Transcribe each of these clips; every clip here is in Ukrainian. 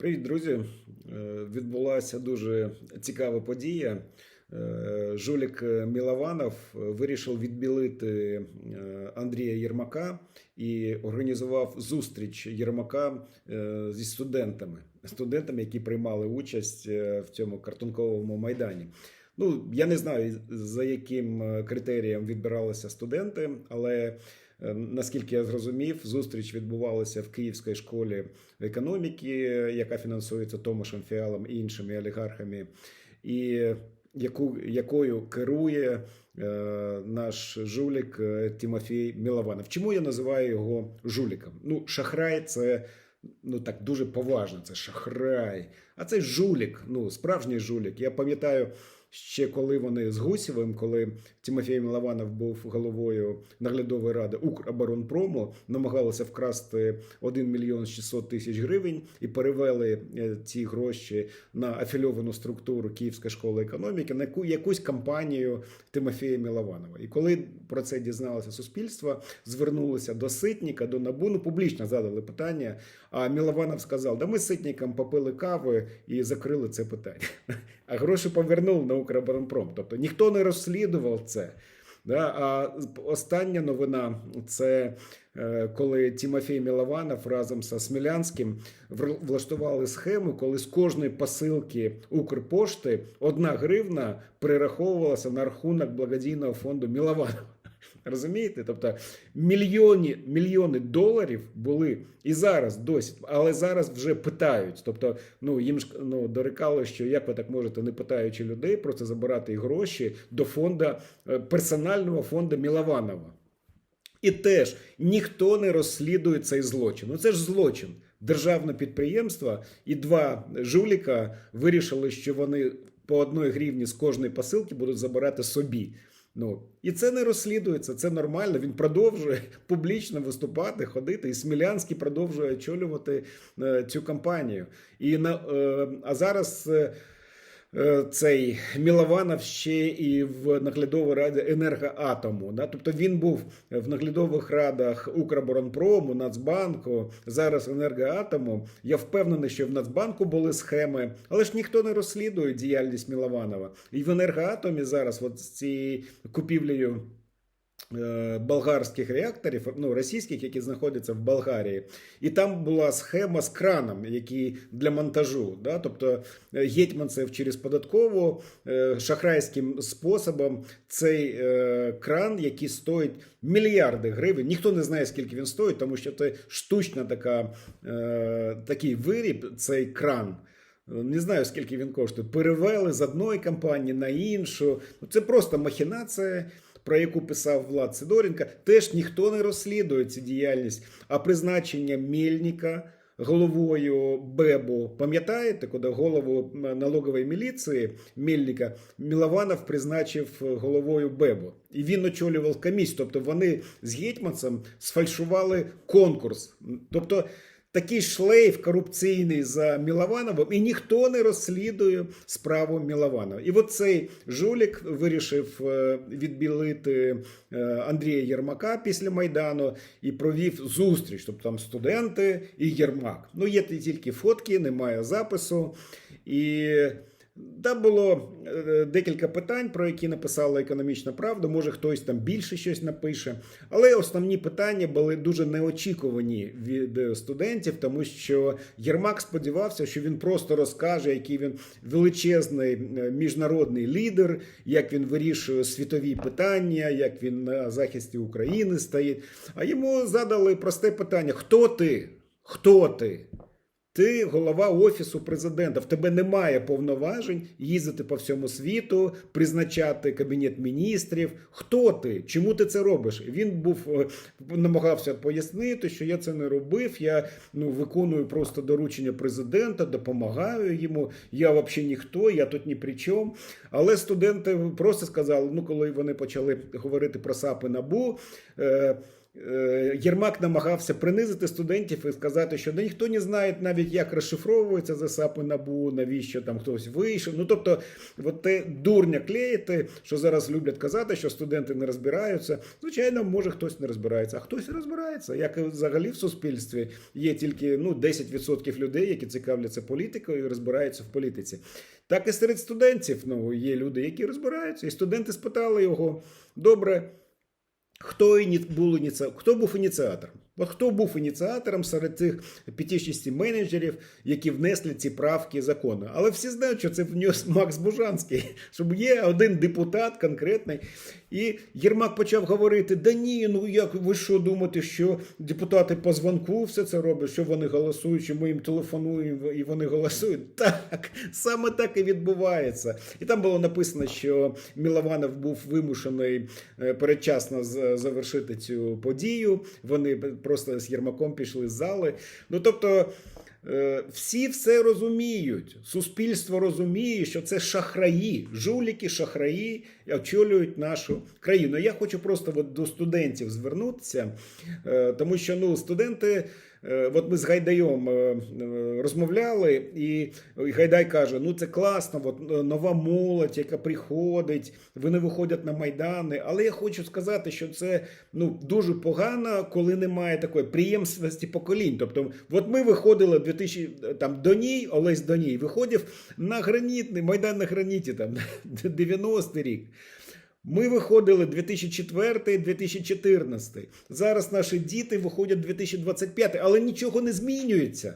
Привіт, друзі! Е, Відбулася дуже цікава подія. Е, Жулік Мілованов вирішив відбілити е, Андрія Єрмака і організував зустріч Єрмака е, зі студентами, студентами, які приймали участь е, в цьому картонковому майдані. Ну, я не знаю, за яким е, критерієм відбиралися студенти, але е, наскільки я зрозумів, зустріч відбувалася в Київській школі економіки, яка фінансується Томашем Фіалом і іншими олігархами, і яку, якою керує е, наш жулік е, Тимофій Мілованов. Чому я називаю його жуліком? Ну, шахрай це. Ну так дуже поважно, це шахрай. А це жулік, ну справжній жулік. Я пам'ятаю ще коли вони з Гусєвим, коли Тимофій Мілованов був головою наглядової ради Укроборонпрому, намагалися вкрасти 1 мільйон 600 тисяч гривень і перевели е, ці гроші на афільовану структуру Київської школи економіки на яку якусь кампанію Тимофія Мілованова. І коли про це дізналося суспільство, звернулися до Ситніка, до Набу, ну публічно задали питання. А Мілованов сказав: да ми з Ситніком попили кави і закрили це питання. А гроші повернули на Укроборонпром. Тобто ніхто не розслідував це. Да? А остання новина це е, коли Тімофій Мілованов разом з Смілянським влаштували схему, коли з кожної посилки Укрпошти одна гривна перераховувалася на рахунок благодійного фонду Мілованова. Розумієте? Тобто мільйони, мільйони доларів були і зараз досі, але зараз вже питають. Тобто, ну їм ж ну, дорікали, що як ви так можете, не питаючи людей, просто забирати гроші до фонду е, персонального фонду Мілованова. І теж ніхто не розслідує цей злочин. Ну це ж злочин. Державне підприємство і два жуліка вирішили, що вони по одної гривні з кожної посилки будуть забирати собі. Ну і це не розслідується, це нормально. Він продовжує публічно виступати, ходити. І Смілянський продовжує очолювати е, цю кампанію. І на е, а зараз. Е, цей Мілованов ще і в наглядовій раді енергоатому. Да? Тобто він був в наглядових радах Укроборонпрому, Нацбанку, зараз енергоатому. Я впевнений, що в Нацбанку були схеми, але ж ніхто не розслідує діяльність Мілованова. І в енергоатомі зараз, от з цією купівлею. Е, Болгарських реакторів, ну російських, які знаходяться в Болгарії, і там була схема з краном, який для монтажу. Да? Тобто е, гетьманцев через податкову е, шахрайським способом цей кран, який стоїть мільярди гривень. Ніхто не знає, скільки він стоїть, тому що це штучна така, такий виріб, цей кран. Не знаю, скільки він коштує. Перевели з одної компанії на іншу. Це просто махінація, про яку писав Влад Сидоренко. Теж ніхто не розслідує цю діяльність. А призначення Мельника головою БЕБу, пам'ятаєте, коли голову налогової міліції Мельника Мілованов призначив головою БЕБу. І він очолював комісію. Тобто вони з гетьманцем сфальшували конкурс. Тобто такий шлейф корупційний за Міловановим, і ніхто не розслідує справу Мілованова. І от цей жулік вирішив е, відбілити е, Андрія Єрмака після Майдану і провів зустріч. Тобто там студенти і Єрмак. Ну, є тільки фотки, немає запису. І там було е, декілька питань, про які написала економічна правда. Може, хтось там більше щось напише. Але основні питання були дуже неочікувані від е, студентів, тому що Єрмак сподівався, що він просто розкаже, який він величезний е, міжнародний лідер, як він вирішує світові питання, як він на захисті України стоїть. А йому задали просте питання: хто ти? Хто ти? Ти голова офісу президента. В тебе немає повноважень їздити по всьому світу, призначати кабінет міністрів. Хто ти? Чому ти це робиш? Він був е, намагався пояснити, що я це не робив. Я ну виконую просто доручення президента, допомагаю йому. Я взагалі ніхто, я тут ні при чому. Але студенти просто сказали: ну, коли вони почали говорити про САП набу. Е, Єрмак намагався принизити студентів і сказати, що да ніхто не знає навіть, як розшифровується засапи набу, навіщо там хтось вийшов. Ну тобто, от те дурня клеїти, що зараз люблять казати, що студенти не розбираються. Звичайно, може хтось не розбирається, а хтось розбирається. Як і взагалі в суспільстві є тільки ну 10% людей, які цікавляться політикою і розбираються в політиці. Так і серед студентів ну, є люди, які розбираються, і студенти спитали його добре. Хто іні... був, ініці... хто був ініціатором? От хто був ініціатором серед цих 5-6 менеджерів, які внесли ці правки закону? Але всі знають, що це внес Макс Бужанський, щоб є один депутат конкретний. І Єрмак почав говорити: да ні, ну як ви що думаєте, що депутати по дзвонку все це роблять, що вони голосують, що ми їм телефонуємо і вони голосують? Так, саме так і відбувається. І там було написано, що Мілованов був вимушений е, передчасно завершити цю подію. Вони просто з Єрмаком пішли з зали. Ну тобто. е, Всі все розуміють. Суспільство розуміє, що це шахраї, жуліки, шахраї очолюють нашу країну. Я хочу просто от до студентів звернутися, е, тому що ну, студенти. Е, От ми з Гайдаєм е, е, розмовляли, і Гайдай каже: ну це класно, от нова молодь, яка приходить, вони виходять на майдани. Але я хочу сказати, що це ну дуже погано, коли немає такої приємственності поколінь. Тобто, от ми виходили 2000, там Доній, Олесь Доній, виходив на гранітний майдан на граніті, там 90-й рік. Ми виходили 2004-2014. Зараз наші діти виходять 2025, але нічого не змінюється.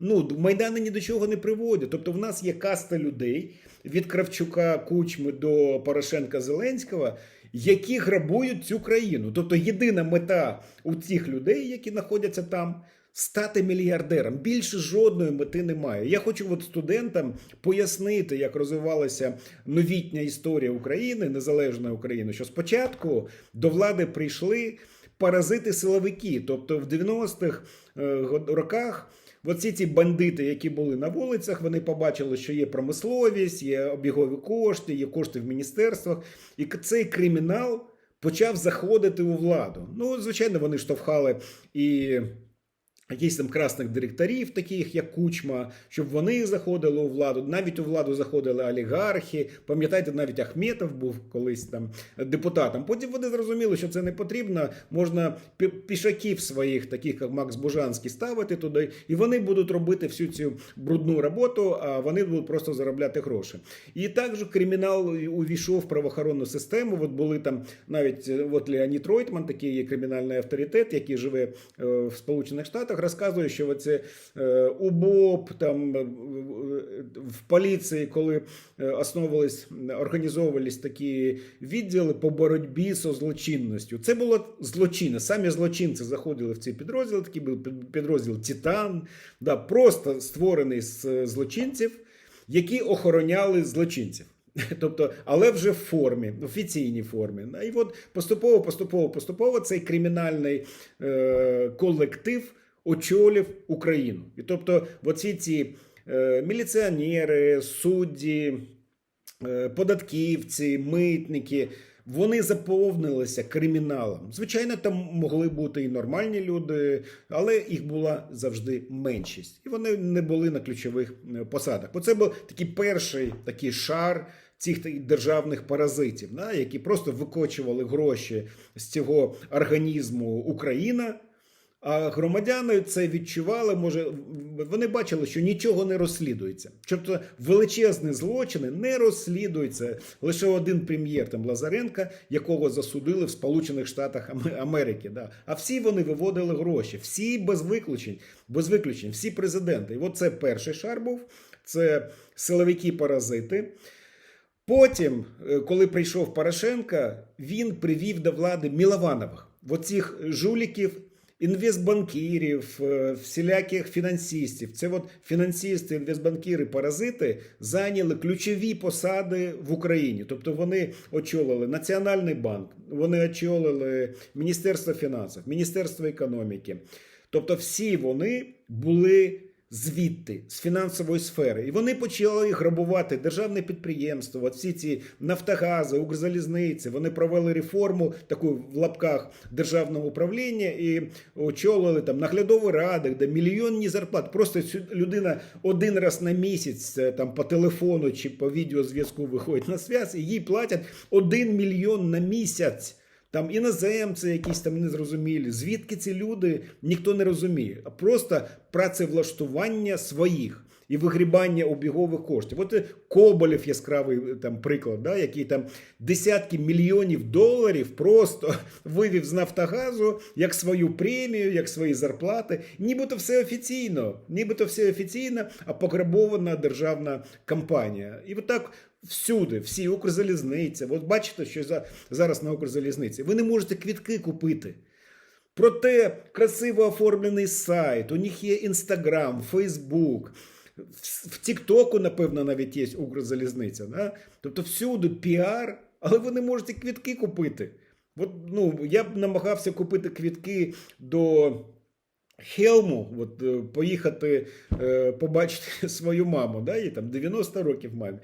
Ну, майдани ні до чого не приводять. Тобто, в нас є каста людей від Кравчука Кучми до Порошенка Зеленського, які грабують цю країну. Тобто, єдина мета у цих людей, які знаходяться там, стати мільярдером. Більше жодної мети немає. Я хочу от студентам пояснити, як розвивалася новітня історія України, незалежної України, що спочатку до влади прийшли паразити-силовики, тобто в 90-х е, роках. Оці ці бандити, які були на вулицях, вони побачили, що є промисловість, є обігові кошти, є кошти в міністерствах, і цей кримінал почав заходити у владу. Ну, звичайно, вони штовхали і якісь там красних директорів, таких як Кучма, щоб вони заходили у владу. Навіть у владу заходили олігархи. Пам'ятаєте, навіть Ахметов був колись там депутатом. Потім вони зрозуміли, що це не потрібно. Можна пішаків своїх, таких як Макс Бужанський, ставити туди, і вони будуть робити всю цю брудну роботу, а вони будуть просто заробляти гроші. І також кримінал увійшов в правоохоронну систему. От були там навіть от Леонід Ройтман, такий є кримінальний авторитет, який живе е, в Сполучених Штатах, розказує, що оце е, УБОП там е, в поліції, коли е, основувались, організовувались такі відділи по боротьбі зі злочинністю. Це було злочинне. Самі злочинці заходили в ці підрозділи, такий був підрозділ Титан, да, просто створений з злочинців, які охороняли злочинців. Тобто, але вже в формі, в офіційній формі. І от поступово, поступово, поступово цей кримінальний е, колектив очолив Україну. І тобто, оці ці е, міліціонери, судді, е, податківці, митники. Вони заповнилися криміналом. Звичайно, там могли бути і нормальні люди, але їх була завжди меншість, і вони не були на ключових е, посадах. Бо це був такий перший такий шар цих державних паразитів, да, які просто викочували гроші з цього організму Україна. А громадяни це відчували, може, вони бачили, що нічого не розслідується. Тобто величезні злочини не розслідуються. Лише один прем'єр там Лазаренка, якого засудили в Сполучених Штатах Америки. Да. А всі вони виводили гроші, всі без виключень, без виключень, всі президенти. І от це перший шар був. Це силовики-паразити. Потім, е, коли прийшов Порошенко, він привів до влади Мілованових, оцих жуліків, інвестбанкірів, е, всіляких фінансистів. Це от фінансісти, інвестбанкіри, паразити зайняли ключові посади в Україні. Тобто вони очолили Національний банк, вони очолили Міністерство фінансів, Міністерство економіки. Тобто, всі вони були звідти, з фінансової сфери. І вони почали грабувати державне підприємство, всі ці Нафтогази, Укрзалізниці. Вони провели реформу таку в лапках державного управління і очолили там наглядові ради, де мільйонні зарплати. Просто людина один раз на місяць е, там по телефону чи по відеозв'язку виходить на зв'яз, і їй платять один мільйон на місяць. Там іноземці якісь там незрозумілі. Звідки ці люди ніхто не розуміє, а просто працевлаштування своїх. І вигрібання обігових коштів. От е, Коболєв яскравий е, там приклад, да, який там десятки мільйонів доларів просто вивів з Нафтогазу як свою премію, як свої зарплати. Нібито все офіційно, нібито все офіційно, а пограбована державна компанія. І от так всюди, всі Укрзалізниця. От бачите, що зараз на Укрзалізниці. Ви не можете квітки купити. Проте красиво оформлений сайт, у них є Інстаграм, Фейсбук. В- Тіктоку, напевно, навіть є Укрзалізниця. Да? Тобто всюди піар, але ви не можете квітки купити. От, ну, я б намагався купити квітки до Хелму, от, е, поїхати е, побачити свою маму, да? їй там 90 років мамі.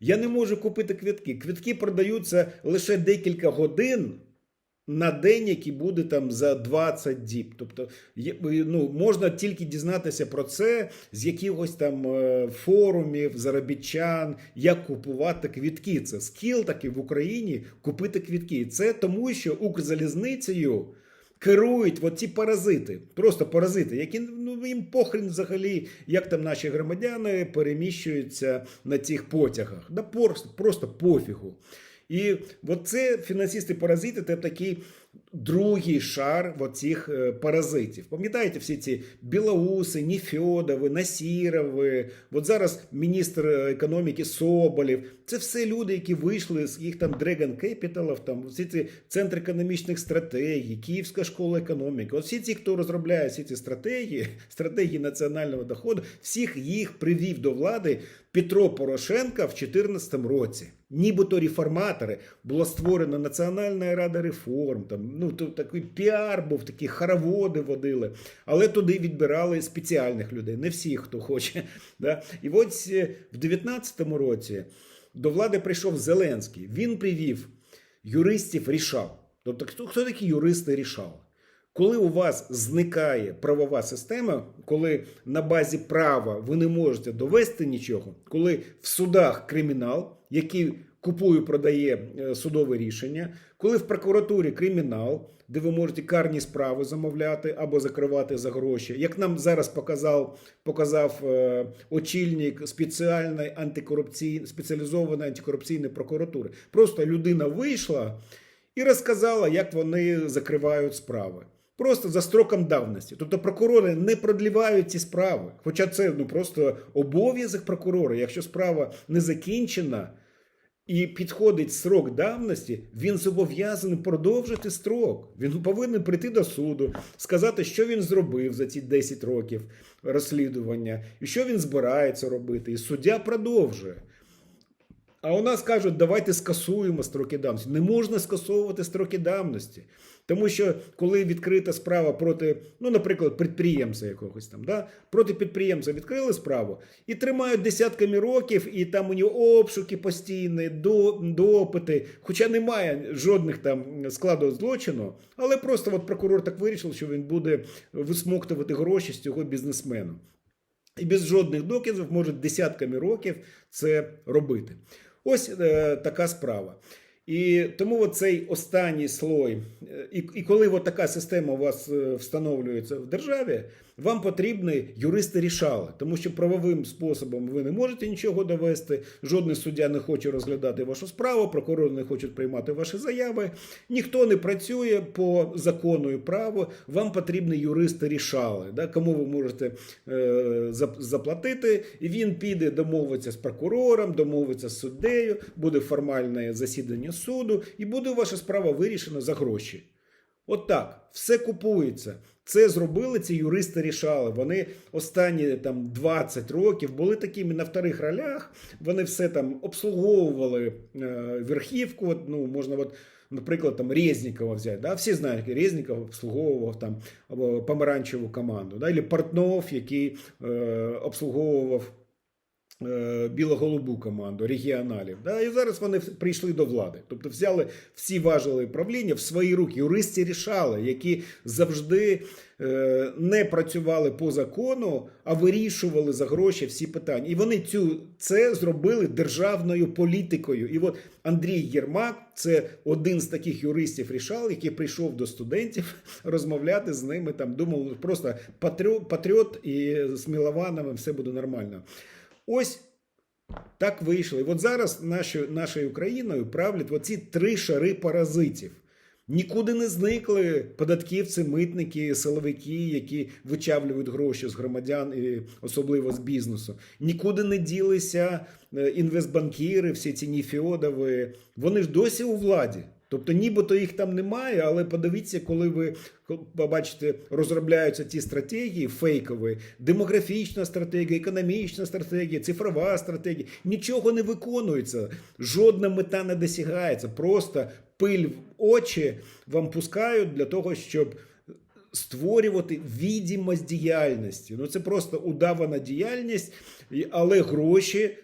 Я не можу купити квітки. Квітки продаються лише декілька годин на день, який буде там за 20 діб. Тобто, ну, можна тільки дізнатися про це з якихось там е, форумів, заробітчан, як купувати квітки. Це скіл такий в Україні купити квітки. Це тому, що Укрзалізницею керують оці паразити, просто паразити, які ну їм похрін взагалі, як там наші громадяни переміщуються на цих потягах. Да просто, просто пофігу. І оце це фінансисти-паразити, це такий другий шар оцих е, паразитів. Пам'ятаєте всі ці Білоуси, Ніфьодови, Насірови, от зараз міністр е, економіки Соболєв. Це все люди, які вийшли з їх там Dragon Capital, там всі ці центри економічних стратегій, Київська школа економіки. От всі ці, хто розробляє всі ці стратегії, стратегії національного доходу, всіх їх привів до влади Петро Порошенка в 2014 році. Нібито реформатори була створена Національна рада реформ. Там ну то такий піар був, такі хороводи водили, але туди відбирали спеціальних людей, не всіх, хто хоче. Да? І от е, в 2019 році до влади прийшов Зеленський. Він привів юристів рішав. Тобто, хто, хто такі юристи рішав? Коли у вас зникає правова система, коли на базі права ви не можете довести нічого, коли в судах кримінал, який купує, продає е, судове рішення, коли в прокуратурі кримінал, де ви можете карні справи замовляти або закривати за гроші, як нам зараз показав, показав е, очільник спеціальної антикорупційної спеціалізованої антикорупційної прокуратури. Просто людина вийшла і розказала, як вони закривають справи. Просто за строком давності. Тобто прокурори не продлівають ці справи. Хоча це ну, просто обов'язок прокурора. Якщо справа не закінчена і підходить срок давності, він зобов'язаний продовжити строк. Він повинен прийти до суду, сказати, що він зробив за ці 10 років розслідування, і що він збирається робити. І суддя продовжує. А у нас кажуть, давайте скасуємо строки давності. Не можна скасовувати строки давності. Тому що коли відкрита справа проти, ну, наприклад, підприємця якогось там, да, проти підприємця відкрили справу і тримають десятками років, і там у нього обшуки постійні, допити, хоча немає жодних там складу злочину, але просто от прокурор так вирішив, що він буде висмоктувати гроші з цього бізнесмена. І без жодних доказів може десятками років це робити. Ось е, така справа. І тому цей останній слой, е, і, і коли от така система у вас е, встановлюється в державі, вам потрібні юристи рішали, тому що правовим способом ви не можете нічого довести. Жодний суддя не хоче розглядати вашу справу, прокурори не хочуть приймати ваші заяви. Ніхто не працює по закону і праву. Вам потрібні юристи рішали, да, кому ви можете е, заплатити, і він піде домовиться з прокурором, домовиться з суддею, буде формальне засідання суду, і буде ваша справа вирішена за гроші. От так, все купується. Це зробили ці юристи рішали. Вони останні там 20 років були такими на вторих ролях. Вони все там обслуговували е, верхівку. От, ну, можна от наприклад, там Резнікова взяти. Да? Всі знають, Резніков обслуговував там помаранчеву команду, да? Або Портнов, який е, обслуговував біло-голубу команду регіоналів. Да? І зараз вони прийшли до влади. Тобто взяли всі важели правління в свої руки. Юристи рішали, які завжди е, не працювали по закону, а вирішували за гроші всі питання. І вони цю це зробили державною політикою. І от Андрій Єрмак це один з таких юристів рішал, який прийшов до студентів розмовляти з ними. Там думав, просто патріот, патріот і з Мілованами все буде нормально. Ось так вийшло. І от зараз нашою, нашою Україною правлять оці три шари паразитів. Нікуди не зникли податківці, митники, силовики, які вичавлюють гроші з громадян і особливо з бізнесу. Нікуди не ділися е, інвестбанкіри, всі ці ніфіодови. Вони ж досі у владі. Тобто, нібито їх там немає, але подивіться, коли ви побачите, розробляються ті стратегії фейкові, демографічна стратегія, економічна стратегія, цифрова стратегія. Нічого не виконується, жодна мета не досягається. Просто пиль в очі вам пускають для того, щоб створювати відімость діяльності. Ну це просто удавана діяльність, але гроші.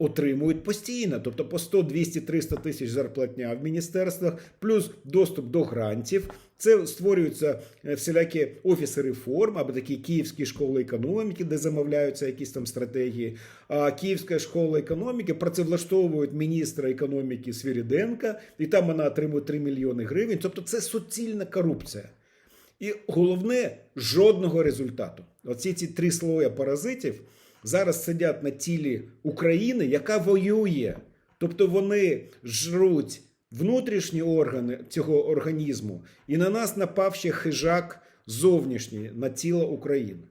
Отримують постійно, тобто по 100, 200, 300 тисяч зарплатня в міністерствах, плюс доступ до грантів. Це створюються е, всілякі офіси реформ або такі київські школи економіки, де замовляються якісь там стратегії. А Київська школа економіки працевлаштовують міністра економіки Свіріденка, і там вона отримує 3 мільйони гривень. Тобто це суцільна корупція. І головне жодного результату. Оці ці три слоя паразитів зараз сидять на тілі України, яка воює. Тобто вони жруть внутрішні органи цього організму, і на нас напав ще хижак зовнішній на тіло України.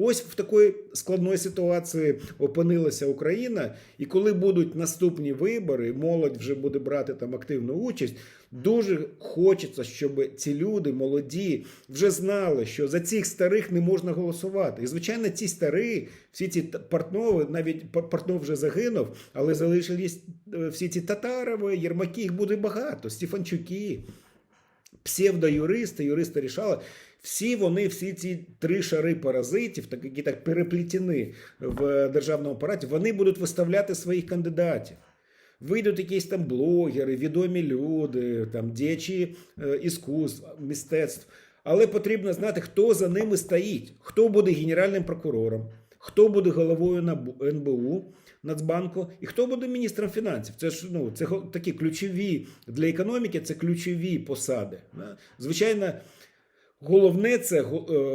Ось в такої складної ситуації опинилася Україна, і коли будуть наступні вибори, молодь вже буде брати там активну участь. Дуже хочеться, щоб ці люди молоді вже знали, що за цих старих не можна голосувати. І звичайно, ці старі, всі ці Портнови, навіть Портнов вже загинув, але залишились е, всі ці татарови, Єрмаки, їх буде багато, Стефанчуки псевдоюристи, юристи рішали. Всі вони, всі ці три шари паразитів, так які так переплетені в державному апараті, вони будуть виставляти своїх кандидатів. Вийдуть якісь там блогери, відомі люди, там діячі е, іскусств, мистецтв. Але потрібно знати, хто за ними стоїть, хто буде генеральним прокурором, хто буде головою НБУ, Нацбанку, і хто буде міністром фінансів. Це ж ну, це такі ключові для економіки, це ключові посади. Звичайно, Головне це е,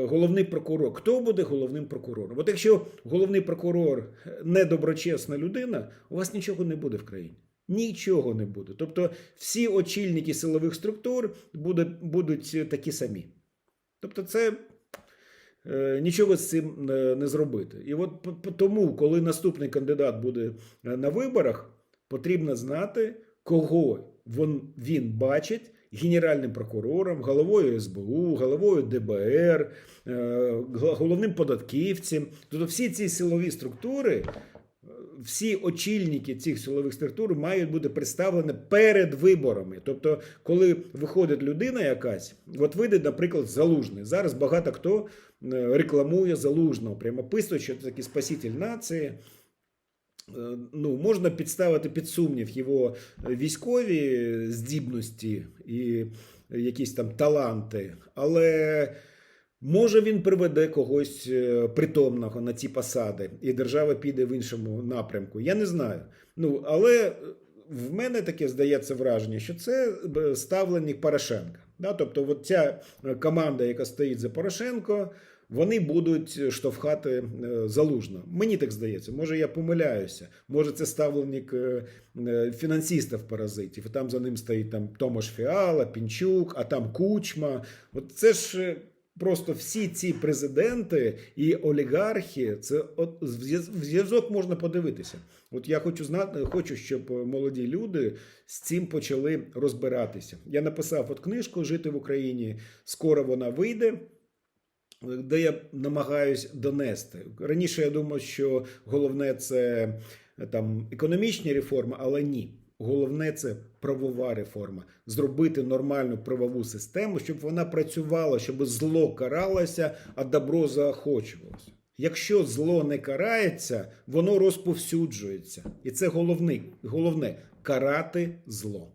головний прокурор. Хто буде головним прокурором? От якщо головний прокурор недоброчесна людина, у вас нічого не буде в країні. Нічого не буде. Тобто всі очільники силових структур буде, будуть такі самі. Тобто, це е, нічого з цим е, не зробити. І от тому, коли наступний кандидат буде е, на виборах, потрібно знати, кого він, бачить генеральним прокурором, головою СБУ, головою ДБР, е, головним податківцем. Тобто всі ці силові структури, е, всі очільники цих силових структур мають бути представлені перед виборами. Тобто, коли виходить людина якась, от вийде, наприклад, залужний. Зараз багато хто е, рекламує залужного, прямо писує, що це такий спаситель нації. Е, ну, можна підставити під сумнів його військові здібності і якісь там таланти, але може він приведе когось е, притомного на ці посади, і держава піде в іншому напрямку. Я не знаю. Ну, але в мене таке здається враження, що це е, ставленник Порошенка. Да? Тобто, от ця е, команда, яка стоїть за Порошенко, вони будуть штовхати е, залужно. Мені так здається. Може, я помиляюся. Може, це ставленник е, фінансистів паразитів. І там за ним стоїть там Томаш Фіала, Пінчук, а там Кучма. От це ж. е, Просто всі ці президенти і олігархи, це от зв'яз- зв'язок можна подивитися. От я хочу знати, хочу, щоб молоді люди з цим почали розбиратися. Я написав от книжку Жити в Україні. Скоро вона вийде де я намагаюсь донести. Раніше я думав, що головне це е, там економічні реформи, але ні. Головне це правова реформа. Зробити нормальну правову систему, щоб вона працювала, щоб зло каралося, а добро заохочувалося. Якщо зло не карається, воно розповсюджується. І це головне, головне карати зло.